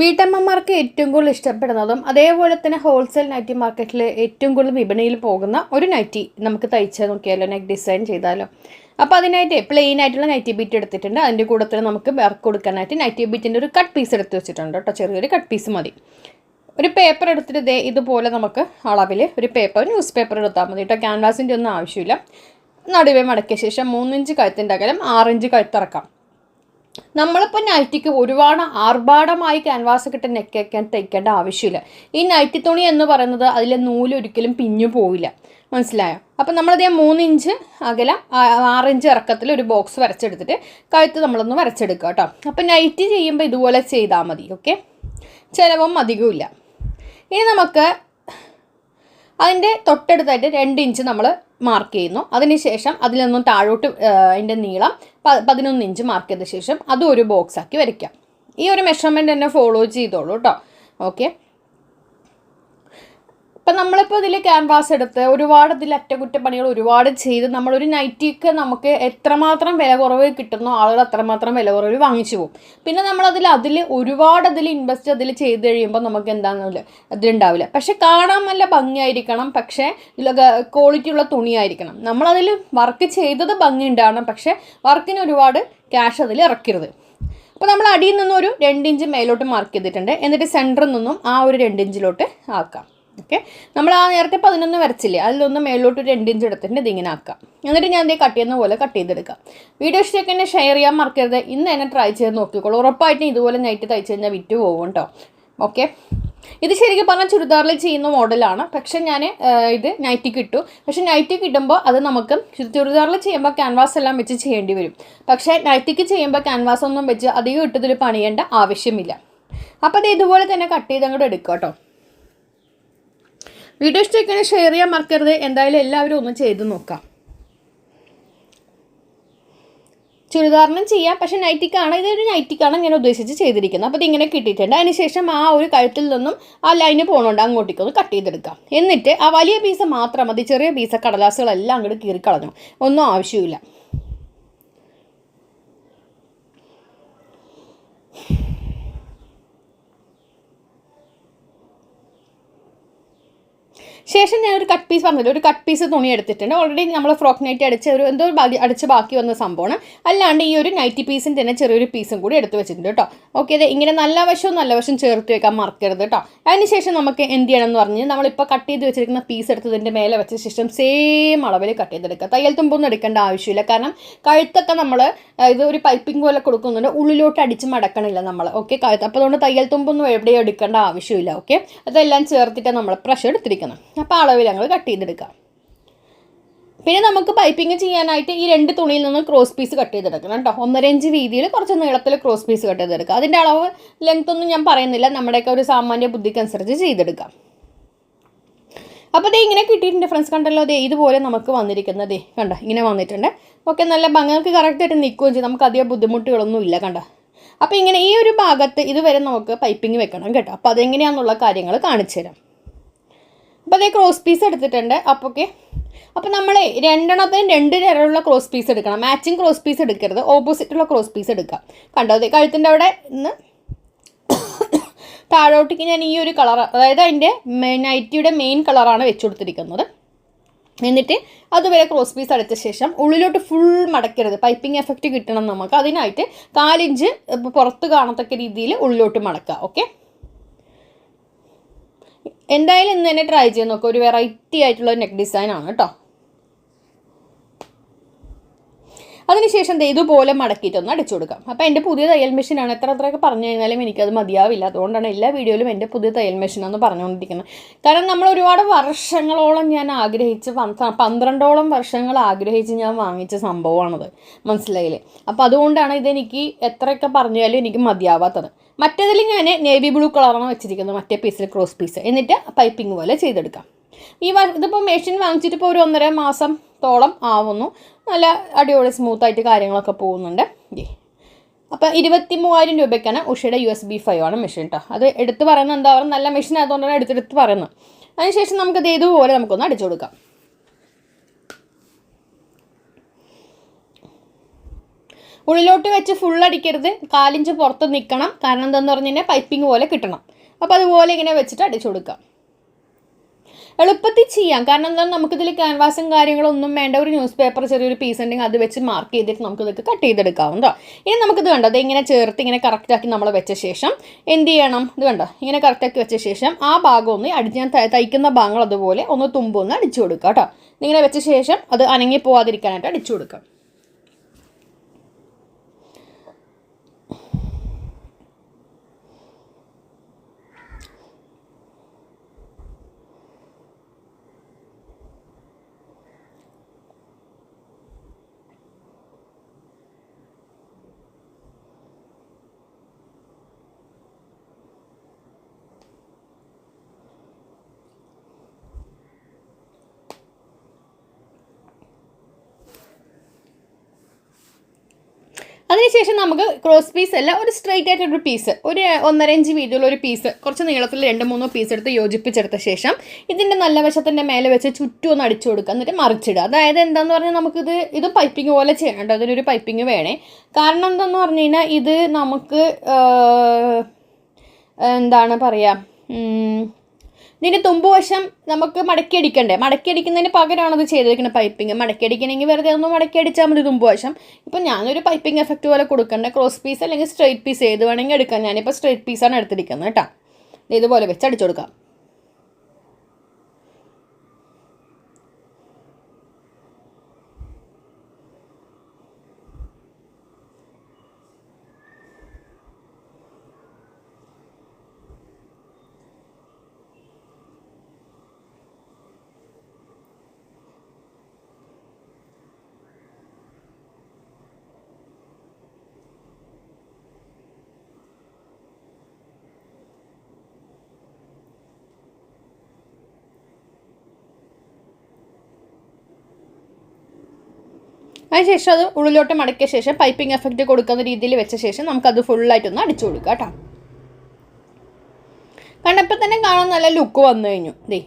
വീട്ടമ്മമാർക്ക് ഏറ്റവും കൂടുതൽ ഇഷ്ടപ്പെടുന്നതും അതേപോലെ തന്നെ ഹോൾസെയിൽ നൈറ്റി മാർക്കറ്റിൽ ഏറ്റവും കൂടുതൽ വിപണിയിൽ പോകുന്ന ഒരു നൈറ്റി നമുക്ക് തയ്ച്ച് നോക്കിയാലോ നെക്ക് ഡിസൈൻ ചെയ്താലോ. അപ്പോൾ അതിനായിട്ട് പ്ലെയിൻ ആയിട്ടുള്ള നൈറ്റി ബീറ്റ് എടുത്തിട്ടുണ്ട്. അതിന്റെ കൂടെ തന്നെ നമുക്ക് വർക്ക് കൊടുക്കാനായിട്ട് നൈറ്റി ബീറ്റിന്റെ ഒരു കട്ട് പീസ് എടുത്ത് വെച്ചിട്ടുണ്ട് കേട്ടോ. ചെറിയൊരു കട്ട് പീസ് മതി. ഒരു പേപ്പർ എടുത്തിട്ട് ദേ ഇതുപോലെ നമുക്ക് അളവിൽ ഒരു പേപ്പർ ന്യൂസ് പേപ്പർ എടുത്താൽ മതി കേട്ടോ. ക്യാൻവാസിന്റെ ഒന്നും ആവശ്യമില്ല. നടുവേ മടക്കിയ ശേഷം മൂന്നിഞ്ച് കഴുത്തിന്റെ അകലം ആറിഞ്ച് കഴുത്തിറക്കാം നമ്മളിപ്പോൾ നൈറ്റിക്ക് ഒരുപാട് ആർഭാടമായി ക്യാൻവാസ് കിട്ട നെക്കൊക്കെ തയ്ക്കേണ്ട ആവശ്യമില്ല. ഈ നൈറ്റി തുണി എന്ന് പറയുന്നത് അതിലെ നൂൽ ഒരിക്കലും പിഞ്ഞു പോവില്ല. മനസ്സിലായോ? അപ്പം നമ്മളത് മൂന്ന് ഇഞ്ച് അകലം ആറിഞ്ച് ആറ് ഇഞ്ച് ഇറക്കത്തിൽ ഒരു ബോക്സ് വരച്ചെടുത്തിട്ട് കഴുത്ത് നമ്മളൊന്ന് വരച്ചെടുക്കുക കേട്ടോ. അപ്പം നൈറ്റ് ചെയ്യുമ്പോൾ ഇതുപോലെ ചെയ്താൽ മതി ഓക്കെ ചിലവും അധികമില്ല ഇനി നമുക്ക് അതിന്റെ തൊട്ടടുത്തായിട്ട് രണ്ട് ഇഞ്ച് നമ്മൾ മാർക്ക് ചെയ്യുന്നു. അതിനുശേഷം അതിൽ നിന്നും താഴോട്ട് അതിന്റെ നീളം പതിനൊന്ന് ഇഞ്ച് മാർക്ക് ചെയ്ത ശേഷം അതും ഒരു ബോക്സ് ആക്കി വരയ്ക്കാം. ഈ ഒരു മെഷർമെന്റ് തന്നെ ഫോളോ ചെയ്തോളൂ കേട്ടോ ഓക്കെ ഇപ്പം നമ്മളിപ്പോൾ ഇതിൽ ക്യാൻവാസ് എടുത്ത് ഒരുപാട് ഇതിൽ അറ്റകുറ്റപ്പണികൾ ഒരുപാട് ചെയ്ത് നമ്മളൊരു നൈറ്റിക്ക് നമുക്ക് എത്രമാത്രം വില കുറവ് കിട്ടുന്നോ ആളുകൾ അത്രമാത്രം വില കുറവ് വാങ്ങിച്ചു പോകും. പിന്നെ നമ്മളതിൽ അതിൽ ഒരുപാട് അതിൽ ഇൻവെസ്റ്റ് അതിൽ ചെയ്ത് കഴിയുമ്പോൾ നമുക്ക് എന്താണെന്നില്ല അതിലുണ്ടാവില്ല പക്ഷെ കാണാൻ നല്ല ഭംഗിയായിരിക്കണം. പക്ഷേ ക്വാളിറ്റി ഉള്ള തുണിയായിരിക്കണം. നമ്മളതിൽ വർക്ക് ചെയ്തത് ഭംഗി ഉണ്ടാവണം പക്ഷേ വർക്കിന് ഒരുപാട് ക്യാഷ് അതിൽ ഇറക്കരുത്. അപ്പോൾ നമ്മൾ അടിയിൽ നിന്നും ഒരു രണ്ട് ഇഞ്ച് മേലോട്ട് മാർക്ക് ചെയ്തിട്ടുണ്ട്. എന്നിട്ട് സെന്ററിൽ നിന്നും ആ ഒരു രണ്ട് ഇഞ്ചിലോട്ട് ആക്കാം. ഓക്കെ നമ്മൾ ആ നേരത്തെ പതിനൊന്ന് വരച്ചില്ലേ? അതിലൊന്ന് മേലോട്ട് ഒരു രണ്ട് ഇഞ്ച് എടുത്തിട്ട് ഇതിങ്ങനെ ആക്കാം. എന്നിട്ട് ഞാൻ ഇതേ കട്ട് ചെയ്യുന്ന പോലെ കട്ട് ചെയ്തെടുക്കാം. വീഡിയോ ഇഷ്ടമൊക്കെ എന്നെ ഷെയർ ചെയ്യാൻ മറക്കരുത്. ഇന്ന് തന്നെ ട്രൈ ചെയ്ത് നോക്കിക്കോളൂ. ഉറപ്പായിട്ടും ഇതുപോലെ നൈറ്റ് തയ്ച്ച് കഴിഞ്ഞാൽ വിറ്റ് പോകും കേട്ടോ ഓക്കെ ഇത് ശരിക്കും പറഞ്ഞാൽ ചുരിദാറിൽ ചെയ്യുന്ന മോഡലാണ്. പക്ഷെ ഞാൻ ഇത് നൈറ്റി കിട്ടു പക്ഷെ നൈറ്റി കിട്ടുമ്പോൾ അത് നമുക്ക് ചുരിദാറിൽ ചെയ്യുമ്പോൾ ക്യാൻവാസ് എല്ലാം വെച്ച് ചെയ്യേണ്ടി വരും. പക്ഷേ നൈറ്റിക്ക് ചെയ്യുമ്പോൾ ക്യാൻവാസ് ഒന്നും വെച്ച് അധികം ഇട്ടതിൽ പണിയേണ്ട ആവശ്യമില്ല. അപ്പോൾ അത് ഇതുപോലെ തന്നെ കട്ട് ചെയ്ത് അങ്ങോട്ട് എടുക്കുക കേട്ടോ വീഡിയോ ഇഷ്ടമൊക്കെ ഷെയർ ചെയ്യാൻ മറക്കരുത്. എന്തായാലും എല്ലാവരും ഒന്ന് ചെയ്ത് നോക്കാം. ചുരിദാറിനും ചെയ്യാം. പക്ഷേ നൈറ്റിക്കാണ്. ഇതൊരു നൈറ്റിക്കാണ് ഞാൻ ഉദ്ദേശിച്ച് ചെയ്തിരിക്കുന്നത്. അപ്പോൾ ഇതിങ്ങനെ കിട്ടിയിട്ടുണ്ട്. അതിനുശേഷം ആ ഒരു കഴുത്തിൽ നിന്നും ആ ലൈന് പോകണുണ്ട് അങ്ങോട്ടേക്ക് ഒന്ന് കട്ട് ചെയ്തെടുക്കാം. എന്നിട്ട് ആ വലിയ പീസ് മാത്രം മതി. ചെറിയ പീസ് കടലാസുകളെല്ലാം അങ്ങോട്ട് കീറിക്കളഞ്ഞു. ഒന്നും ആവശ്യമില്ല ശേഷം ഞാൻ ഒരു കട്ട് പീസ് പറഞ്ഞില്ല? ഒരു കട്ട് പീസ് തുണി എടുത്തിട്ടുണ്ട്. ഓൾറെഡി നമ്മൾ ഫ്രോക്ക് നൈറ്റ് അടിച്ച ഒരു എന്തോ ഒരു അടിച്ച് ബാക്കി വന്ന സംഭവമാണ്. അല്ലാണ്ട് ഈ ഒരു നൈറ്റി പീസിന്റെ തന്നെ ചെറിയൊരു പീസും കൂടി എടുത്ത് വെച്ചിട്ടുണ്ട് കേട്ടോ. ഓക്കെ അതെ ഇങ്ങനെ നല്ല വശവും നല്ല വശവും ചേർത്ത് വെക്കാൻ മറക്കരുത് കേട്ടോ. അതിനുശേഷം നമുക്ക് എന്ത് ചെയ്യണം എന്ന് പറഞ്ഞാൽ നമ്മളിപ്പോൾ കട്ട് ചെയ്ത് വെച്ചിരിക്കുന്ന പീസ് എടുത്തതിന്റെ മേലെ വെച്ച ശേഷം സെയിം അളവിൽ കട്ട് ചെയ്തെടുക്കുക. തയ്യൽ തുമ്പൊന്നും എടുക്കേണ്ട ആവശ്യമില്ല. കാരണം കഴുത്തൊക്കെ നമ്മൾ ഇത് ഒരു പൈപ്പിംഗ് പോലെ കൊടുക്കുന്നുണ്ട്. ഉള്ളിലോട്ട് അടിച്ച് മടക്കണില്ല നമ്മൾ ഓക്കെ കഴുത്ത്. അപ്പോൾ അതുകൊണ്ട് തയ്യൽ തുമ്പൊന്നും എവിടെയും എടുക്കേണ്ട ആവശ്യമില്ല. ഓക്കെ അതെല്ലാം ചേർത്തിട്ട് നമ്മൾ പ്രഷർ എടുത്തിരിക്കണം അപ്പോൾ അളവിൽ ഞങ്ങൾ കട്ട് ചെയ്തെടുക്കാം. പിന്നെ നമുക്ക് പൈപ്പിംഗ് ചെയ്യാനായിട്ട് ഈ രണ്ട് തുണിയിൽ നിന്ന് ക്രോസ് പീസ് കട്ട് ചെയ്തെടുക്കണം കേട്ടോ. ഒന്നര ഇഞ്ച് വീതിയിൽ കുറച്ച് നീളത്തിൽ ക്രോസ് പീസ് കട്ട് ചെയ്തെടുക്കുക അതിന്റെ അളവ് ലെങ്ത് ഒന്നും ഞാൻ പറയുന്നില്ല. നമ്മുടെയൊക്കെ ഒരു സാമാന്യ ബുദ്ധിക്കനുസരിച്ച് ചെയ്തെടുക്കാം. അപ്പോൾ ദേ ഇങ്ങനെ കിട്ടിയിട്ടുണ്ട് ഫ്രണ്ട്സ് കണ്ടല്ലോ? ദേ ഇതുപോലെ നമുക്ക് വന്നിരിക്കുന്നത് കണ്ടോ? ഇങ്ങനെ വന്നിട്ടുണ്ട്. ഓക്കെ നല്ല ഭംഗിക്ക് കറക്റ്റായിട്ട് നിൽക്കുകയും ചെയ്യും. നമുക്ക് അധികം ബുദ്ധിമുട്ടുകളൊന്നും ഇല്ല കണ്ടോ? അപ്പോൾ ഇങ്ങനെ ഈ ഒരു ഭാഗത്ത് ഇതുവരെ നമുക്ക് പൈപ്പിംഗ് വെക്കണം കേട്ടോ. അപ്പോൾ അതെങ്ങനെയാണെന്നുള്ള കാര്യങ്ങൾ കാണിച്ചു തരാം അപ്പോൾ അതേ ക്രോസ് പീസ് എടുത്തിട്ടുണ്ട്. അപ്പോൾ ഓക്കെ അപ്പോൾ നമ്മൾ രണ്ടെണ്ണത്തിന് രണ്ട് തരമുള്ള ക്രോസ് പീസ് എടുക്കണം. മാച്ചിങ് ക്രോസ് പീസ് എടുക്കരുത്. ഓപ്പോസിറ്റുള്ള ക്രോസ് പീസ് എടുക്കാം. കണ്ടോ? അതെ കഴുത്തിന്റെ അവിടെ ഇന്ന് താഴോട്ടേക്ക് ഞാൻ ഈ ഒരു കളർ അതായത് അതിന്റെ നൈറ്റിയുടെ മെയിൻ കളറാണ് വെച്ച് കൊടുത്തിരിക്കുന്നത്. എന്നിട്ട് അതുവരെ ക്രോസ് പീസ് അടച്ച ശേഷം ഉള്ളിലോട്ട് ഫുൾ മടക്കരുത്. പൈപ്പിംഗ് എഫക്റ്റ് കിട്ടണം നമുക്ക്. അതിനായിട്ട് കാലിഞ്ച് പുറത്ത് കാണത്തക്ക രീതിയിൽ ഉള്ളിലോട്ട് മടക്കുക. ഓക്കെ എന്തായാലും ഇന്ന് തന്നെ ട്രൈ ചെയ്ത് നോക്കുക ഒരു വെറൈറ്റി ആയിട്ടുള്ള നെക്ക് ഡിസൈൻ ആണ് കേട്ടോ. അതിനുശേഷം ദേ ഇതുപോലെ മടക്കിയിട്ടൊന്ന് അടിച്ചു കൊടുക്കാം. അപ്പോൾ എന്റെ പുതിയ തയ്യൽ മെഷീനാണ് എത്ര എത്രയൊക്കെ പറഞ്ഞു കഴിഞ്ഞാലും എനിക്കത് മതിയാവില്ല. അതുകൊണ്ടാണ് എല്ലാ വീഡിയോയിലും എന്റെ പുതിയ തയ്യൽ മെഷീനാണെന്ന് പറഞ്ഞുകൊണ്ടിരിക്കുന്നത്. കാരണം നമ്മൾ ഒരുപാട് വർഷങ്ങളോളം ഞാൻ ആഗ്രഹിച്ച് പന്ത്ര- പന്ത്രണ്ടോളം വർഷങ്ങൾ ആഗ്രഹിച്ച് ഞാൻ വാങ്ങിച്ച സംഭവമാണത്. മനസ്സിലായില്ലേ? അപ്പോൾ അതുകൊണ്ടാണ് ഇതെനിക്ക് എത്രയൊക്കെ പറഞ്ഞാലും എനിക്ക് മതിയാവാത്തത്. മറ്റേതിൽ ഞാൻ നേവി ബ്ലൂ കളറാണ് വെച്ചിരിക്കുന്നത്. മറ്റേ പീസിൽ ക്രോസ് പീസ്. എന്നിട്ട് പൈപ്പിംഗ് പോലെ ചെയ്തെടുക്കാം. ഈ ഇതിപ്പോൾ മെഷീൻ വാങ്ങിച്ചിട്ട് ഇപ്പോൾ ഒരു ഒന്നര മാസം തോളം ആവുന്നു. നല്ല അടിപൊളി സ്മൂത്തായിട്ട് കാര്യങ്ങളൊക്കെ പോകുന്നുണ്ട്. അപ്പം ഇരുപത്തി മൂവായിരം രൂപയ്ക്കാണ് ഉഷയുടെ യു എസ് ബി ഫൈവ് ആണ് മെഷീൻ കേട്ടോ അത് എടുത്ത് പറയുന്നത് എന്താ? പറയുക നല്ല മെഷീൻ ആയതുകൊണ്ടാണ് എടുത്തെടുത്ത് പറയുന്നത്. അതിനുശേഷം നമുക്കത് ഇതുപോലെ നമുക്കൊന്ന് അടിച്ചു കൊടുക്കാം. ഉള്ളിലോട്ട് വെച്ച് ഫുൾ അടിക്കരുത്. കാലിഞ്ച് പുറത്ത് നിൽക്കണം കാരണം എന്താണെന്ന് പറഞ്ഞു കഴിഞ്ഞാൽ പൈപ്പിംഗ് പോലെ കിട്ടണം. അപ്പോൾ അതുപോലെ ഇങ്ങനെ വെച്ചിട്ട് അടിച്ചു കൊടുക്കാം. എളുപ്പത്തിൽ ചെയ്യാം. കാരണം എന്താണ് നമുക്കിതിൽ ക്യാൻവാസും കാര്യങ്ങളൊന്നും വേണ്ട ഒരു ന്യൂസ് പേപ്പർ ചെറിയൊരു പീസ് ഉണ്ടെങ്കിൽ അത് വെച്ച് മാർക്ക് ചെയ്തിട്ട് നമുക്കിതൊക്കെ കട്ട് ചെയ്തെടുക്കാവുന്നതോ ഇനി നമുക്കിത് കണ്ടോ അത് ഇങ്ങനെ ചേർത്ത് ഇങ്ങനെ കറക്റ്റാക്കി നമ്മൾ വെച്ച ശേഷം എന്ത് ചെയ്യണം? ഇത് കണ്ടോ ഇങ്ങനെ കറക്റ്റാക്കി വെച്ച ശേഷം ആ ഭാഗം ഒന്ന് അടിച്ച് ഞാൻ തയ്ക്കുന്ന ഭാഗങ്ങൾ അതുപോലെ ഒന്ന് തുമ്പൊന്ന് അടിച്ചു കൊടുക്കുക കേട്ടോ ഇങ്ങനെ വെച്ച ശേഷം അത് അനങ്ങി പോവാതിരിക്കാനായിട്ട് അടിച്ചു കൊടുക്കാം. അതിനുശേഷം നമുക്ക് ക്രോസ് പീസ് അല്ല ഒരു സ്ട്രൈറ്റ് ആയിട്ടൊരു പീസ് ഒരു ഒന്നര ഇഞ്ച് വീതിയുള്ള ഒരു പീസ് കുറച്ച് നീളത്തിൽ രണ്ട് മൂന്നോ പീസ് എടുത്ത് യോജിപ്പിച്ചെടുത്ത ശേഷം ഇതിന്റെ നല്ല വശത്തിന്റെ മേലെ വെച്ച് ചുറ്റും ഒന്ന് അടിച്ചു കൊടുക്കുക. എന്നിട്ട് മറിച്ചിടുക. അതായത് എന്താന്ന് പറഞ്ഞാൽ നമുക്കിത് ഇത് പൈപ്പിംഗ് പോലെ ചെയ്യേണ്ട അതിനൊരു പൈപ്പിംഗ് വേണേ. കാരണം എന്താണെന്ന് പറഞ്ഞു കഴിഞ്ഞാൽ ഇത് നമുക്ക് എന്താണ് പറയുക ഇതിന്റെ തുമ്പുവശം നമുക്ക് മടക്കി അടിക്കണ്ടേ? മടക്കി അടിക്കുന്നതിന് പകരമാണ് അത് ചെയ്തിരിക്കുന്നത് പൈപ്പിംഗ് മടക്കി അടിക്കണമെങ്കിൽ വെറുതെ ഒന്ന് മടക്കി അടിച്ചാൽ മതി തുമ്പുവശം ഇപ്പം ഞാനൊരു പൈപ്പിംഗ് എഫക്റ്റ് പോലെ കൊടുക്കണ്ട? ക്രോസ് പീസ് അല്ലെങ്കിൽ സ്ട്രൈറ്റ് പീസ് ഏത് വേണമെങ്കിൽ എടുക്കാം. ഞാനിപ്പോൾ സ്ട്രൈറ്റ് പീസാണ് എടുത്തിരിക്കുന്നത് കേട്ടോ. ഇതുപോലെ വെച്ച് അടിച്ചു കൊടുക്കാം. അതിനുശേഷം അത് ഉള്ളിലോട്ട് മടക്കിയ ശേഷം പൈപ്പിംഗ് എഫക്റ്റ് കൊടുക്കുന്ന രീതിയിൽ വെച്ച ശേഷം നമുക്കത് ഫുള്ളായിട്ടൊന്ന് അടിച്ചു കൊടുക്കുക കേട്ടോ. കണ്ടപ്പോൾ തന്നെ കാണാൻ നല്ല ലുക്ക് വന്നു കഴിഞ്ഞു. ദേ.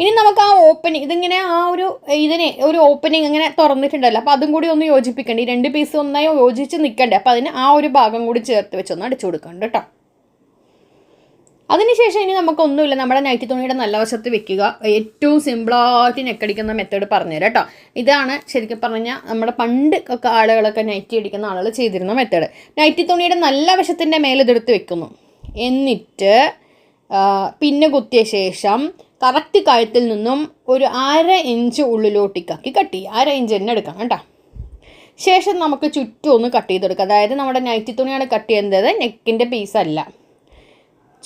ഇനി നമുക്ക് ആ ഓപ്പനിങ് ഇതിങ്ങനെ ആ ഒരു ഇതിനെ ഒരു ഓപ്പനിങ് ഇങ്ങനെ തുറന്നിട്ടുണ്ടല്ലോ. അപ്പോൾ അതും കൂടി ഒന്ന് യോജിപ്പിക്കണ്ടേ? ഈ രണ്ട് പീസ് ഒന്നായി യോജിച്ച് നിൽക്കണ്ടേ അപ്പോൾ അതിന് ആ ഒരു ഭാഗം കൂടി ചേർത്ത് വെച്ചൊന്ന് അടിച്ചു കൊടുക്കണ്ട കേട്ടോ. അതിനുശേഷം ഇനി നമുക്കൊന്നുമില്ല. നമ്മുടെ നൈറ്റി തുണിയുടെ നല്ല വശത്ത് വെക്കുക. ഏറ്റവും സിമ്പിളായിട്ട് നെക്കടിക്കുന്ന മെത്തേഡ് പറഞ്ഞുതരാം കേട്ടോ. ഇതാണ് ശരിക്കും പറഞ്ഞാൽ നമ്മുടെ പണ്ട് ഒക്കെ ആളുകളൊക്കെ നൈറ്റി അടിക്കുന്ന ആളുകൾ ചെയ്തിരുന്ന മെത്തേഡ് നൈറ്റി തുണിയുടെ നല്ല വശത്തിന്റെ മേലെ ഇതെടുത്ത് വെക്കുന്നു. എന്നിട്ട് പിന്നെ കുത്തിയ ശേഷം കറക്റ്റ് കഴുത്തിൽ നിന്നും ഒരു അര ഇഞ്ച് ഉള്ളിലോട്ടേക്കാക്കി കട്ട് ചെയ്യുക. അര ഇഞ്ച് തന്നെ എടുക്കാം കേട്ടോ. ശേഷം നമുക്ക് ചുറ്റും ഒന്ന് കട്ട് ചെയ്തെടുക്കുക അതായത് നമ്മുടെ നൈറ്റി തുണിയാണ് കട്ട് ചെയ്യുന്നത് നെക്കിന്റെ പീസല്ല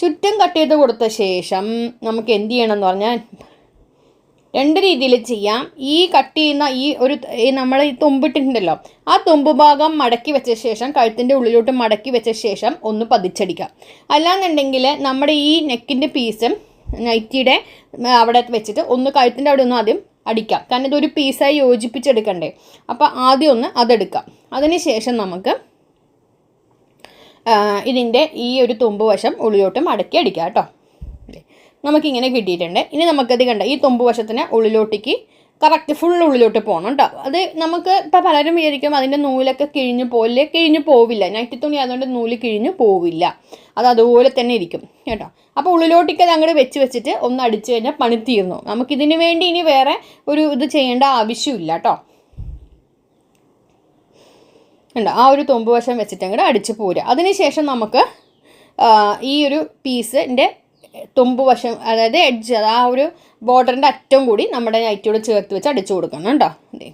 ചുറ്റും കട്ട് ചെയ്ത് കൊടുത്ത ശേഷം നമുക്ക് എന്ത് ചെയ്യണം എന്ന് പറഞ്ഞാൽ രണ്ട് രീതിയിൽ ചെയ്യാം. ഈ കട്ട് ചെയ്യുന്ന ഈ ഒരു നമ്മൾ ഈ തുമ്പിട്ടിട്ടുണ്ടല്ലോ ആ തുമ്പ് ഭാഗം മടക്കി വെച്ച ശേഷം കഴുത്തിന്റെ ഉള്ളിലോട്ട് മടക്കി വെച്ച ശേഷം ഒന്ന് പതിച്ചടിക്കാം. അല്ലാന്നുണ്ടെങ്കിൽ നമ്മുടെ ഈ നെക്കിന്റെ പീസും നൈറ്റിയുടെ അവിടെ വെച്ചിട്ട് ഒന്ന് കഴുത്തിന്റെ അവിടെ ഒന്ന് ആദ്യം അടിക്കാം. കാരണം ഇതൊരു പീസായി യോജിപ്പിച്ചെടുക്കണ്ടേ. അപ്പോൾ ആദ്യം ഒന്ന് അതെടുക്കാം. അതിന് ശേഷം നമുക്ക് ഇതിന്റെ ഈ ഒരു തുമ്പ് വശം ഉള്ളിലോട്ട് മടക്കി അടിക്കുക കേട്ടോ. നമുക്കിങ്ങനെ കിട്ടിയിട്ടുണ്ട്. ഇനി നമുക്കത് കണ്ട ഈ തുമ്പ് വശത്തിന് ഉള്ളിലോട്ടേക്ക് കറക്റ്റ് ഫുൾ ഉള്ളിലോട്ട് പോകണം കേട്ടോ അത് നമുക്ക് ഇപ്പം പലരും വിചാരിക്കും അതിന്റെ നൂലൊക്കെ കിഴിഞ്ഞു പോകില്ല കിഴിഞ്ഞു പോവില്ല. നൈറ്റി തുണി അതുകൊണ്ട് നൂൽ കിഴിഞ്ഞു പോവില്ല. അത് അതുപോലെ തന്നെ ഇരിക്കും കേട്ടോ. അപ്പോൾ ഉള്ളിലോട്ടേക്ക് അത് അങ്ങോട്ട് വെച്ച് വെച്ചിട്ട് ഒന്ന് അടിച്ചു കഴിഞ്ഞാൽ പണി തീർന്നു. നമുക്കിതിന് വേണ്ടി ഇനി വേറെ ഒരു ഇത് ചെയ്യേണ്ട ആവശ്യമില്ല കേട്ടോ ഉണ്ട് ആ ഒരു തുമ്പ് വശം വെച്ചിട്ട് അങ്ങോട്ട് അടിച്ച് പോരുക. അതിനുശേഷം നമുക്ക് ഈ ഒരു പീസിന്റെ തുമ്പ് വശം അതായത് എഡ്ജ് അത് ആ ഒരു ബോർഡറിന്റെ അറ്റം കൂടി നമ്മുടെ നൈറ്റിയോട് ചേർത്ത് വെച്ച് അടിച്ചു കൊടുക്കണം കേട്ടോ അതെ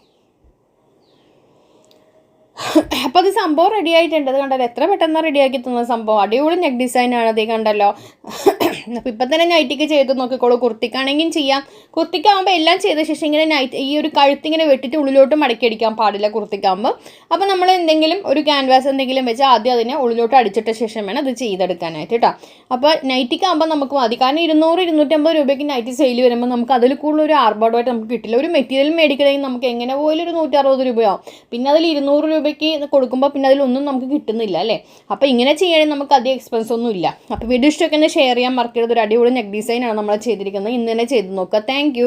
അപ്പോൾ അത് സംഭവം റെഡി ആയിട്ടുണ്ട്. അത് കണ്ടല്ലോ എത്ര പെട്ടെന്ന് റെഡിയാക്കി തന്ന സംഭവം. അടിപൊളി നെക്ക് ഡിസൈനാണ് അത് കണ്ടല്ലോ. അപ്പോൾ ഇപ്പം തന്നെ നൈറ്റിക്ക് ചെയ്ത് നോക്കിക്കോളൂ. കുർത്തിക്കാണെങ്കിലും ചെയ്യാം. കുർത്തിക്കാവുമ്പോൾ എല്ലാം ചെയ്ത ശേഷം ഇങ്ങനെ നൈറ്റ് ഈ ഒരു കഴുത്തിങ്ങനെ വെട്ടിട്ട് ഉള്ളിലോട്ട് മടക്കി അടിക്കാൻ പാടില്ല കുർത്തിക്കാവുമ്പോൾ അപ്പോൾ നമ്മൾ എന്തെങ്കിലും ഒരു ക്യാൻവാസ് എന്തെങ്കിലും വെച്ച് ആദ്യം അതിനെ ഉള്ളിലോട്ട് അടിച്ചിട്ട ശേഷം വേണം അത് ചെയ്തെടുക്കാനായിട്ട് കേട്ടോ അപ്പോൾ നൈറ്റിക്കാവുമ്പോൾ നമുക്ക് മതി. കാരണം ഇരുന്നൂറ് ഇരുന്നൂറ്റമ്പത് രൂപയ്ക്ക് നൈറ്റ് സെയിൽ വരുമ്പോൾ നമുക്ക് അതിൽ കൂടുതൽ ഒരു ആർബോഡായിട്ട് നമുക്ക് കിട്ടില്ല. ഒരു മെറ്റീരിയൽ മേടിക്കണമെങ്കിൽ നമുക്ക് എങ്ങനെ പോലും ഒരു നൂറ്ററുപത് രൂപയാവും. പിന്നെ അതിൽ ഇരുന്നൂറ് രൂപയ്ക്ക് കൊടുക്കുമ്പോൾ പിന്നെ അതിലൊന്നും നമുക്ക് കിട്ടുന്നില്ല അല്ലേ? അപ്പോൾ ഇങ്ങനെ ചെയ്യണമെങ്കിൽ നമുക്ക് അധികം എക്സ്പെൻസ് ഒന്നും ഇല്ല. അപ്പോൾ വീഡിയോ ഇഷ്ടമൊക്കെ ഒന്ന് ഷെയർ ചെയ്യാൻ മറക്കരുത് ഒരു അടിപൊളി നെക്ക് ഡിസൈനാണ് നമ്മൾ ചെയ്തിരിക്കുന്നത്. ഇന്ന് തന്നെ ചെയ്ത് നോക്കുക. താങ്ക്